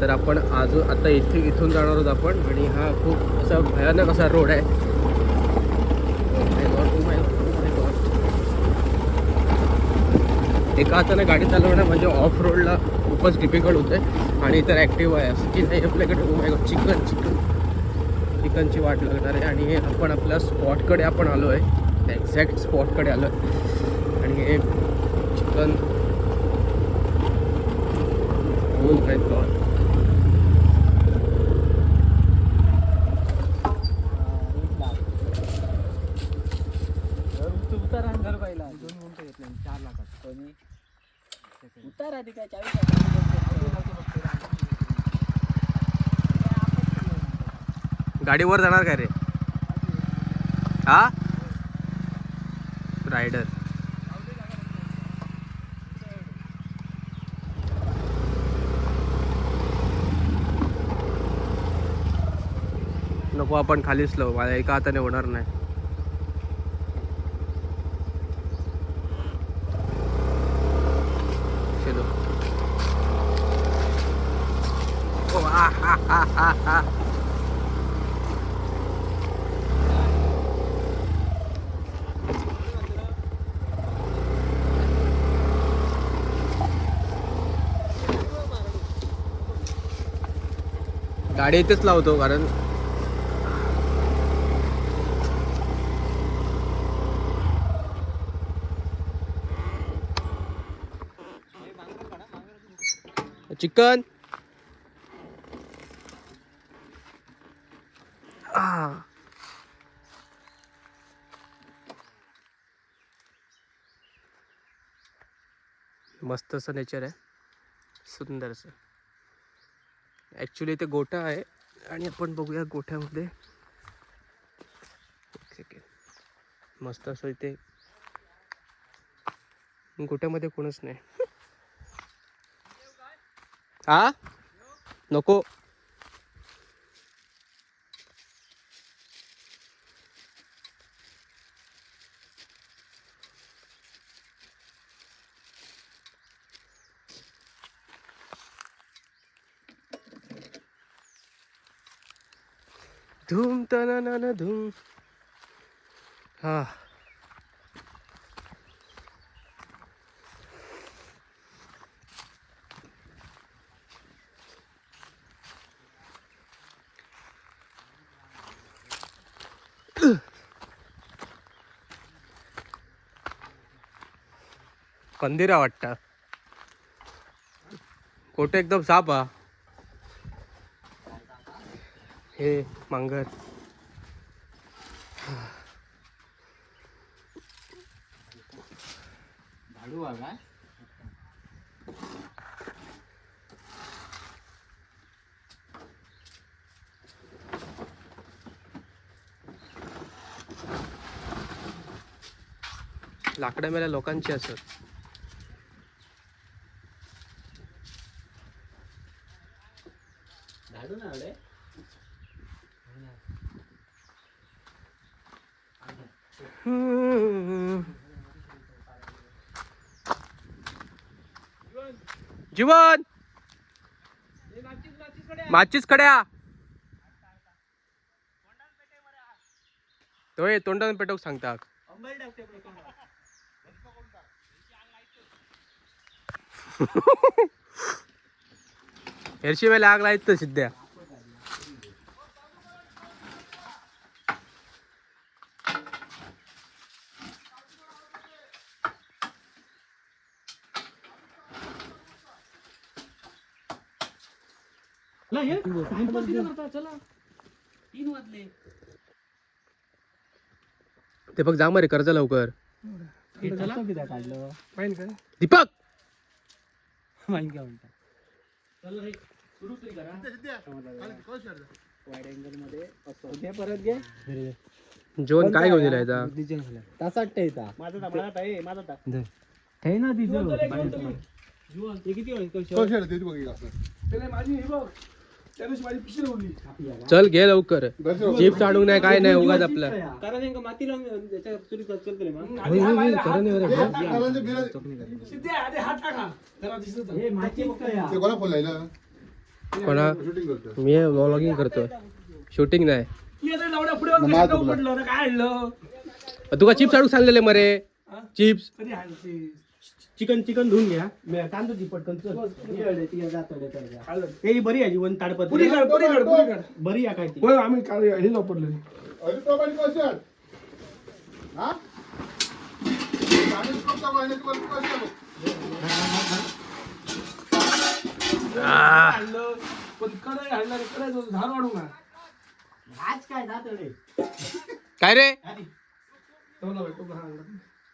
तर आपण आज आता इथे इथून जाणार आहोत आपण आणि हा खूप असा भयानक असा रोड आहे. एका हाताने गाडी चालवणं म्हणजे ऑफ रोडला खूपच डिफिकल्ट होतं आणि इतर ॲक्टिव्ह आहे असं की नाही आपल्याकडे? Oh chicken chicken. चिकनची वाट लागणार आहे. आणि आपण आपल्या स्पॉटकडे आपण आलो आहे एक्झॅक्ट स्पॉटकडे आलो आहे आणि हे चिकन. Oh हो माय उतारा ती काय चाळीस गाडीवर जाणार काय रे? हा? रायडर. नको आपण खालीच लो मला एका हाताने होणार नाही चलो ओ आ हा हा हा हा गाडी इथेच लावतो कारण चिकन. Ah. मस्त असं नेचर आहे. सुंदर असं ॲक्च्युली ते गोठा आहे आणि आपण बघूया गोठ्यामध्ये. एक सेकंड मस्त असं इथे गोठ्यामध्ये कोणच नाही. हा नको. धूम ना धूम. हा. पंदिरा वाटतं. कोटे एकदम साप हा? हे मांगर. झाडू काय? लाकडं मेल्या लोकांची असत. झाडू ना आले जीवन. माचीच कड्या तो हे तोंडाने पेटवूक सांगता हरशी वेळेला आग लायत तीन वाजले. ते बघ जा मरे कर्ज लवकर काढलं? दीपक! माहिती काय म्हणतात चला रे सुरू तरी करा. वाईड अँगलमध्ये असं. उद्या परत घे. जेवण काय घेऊन ठेवता माझा माझा ताई माझा ता ठेव ना चल घे लवकर. जीप चाडून नाही काय नाही उगाच आपलं. कारण यांका मग होय, होय, होय. हे कोणा मी व्लॉगिंग करतोय. शूटिंग नाही. मी आता लावड्या पुढे जाऊन कशाला जाऊ म्हटलं ना, काय आणलं? तुका चिप्स आणून सांगलेले मरे? हा? चिप्स कधी चिकन चिकन धुवून घ्या. मी तांदूळ दी पटकन चल. हे बरी आहे जीवन ताडपत्री. पुरी काढ पुरी काढ पुरी काढ. बरी आहे काय ती? होय आम्ही काल हे वापरलं. आणलं पण कडे आणलं कडे धार वाढू ना काय रे? तो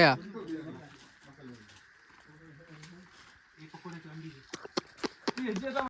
आता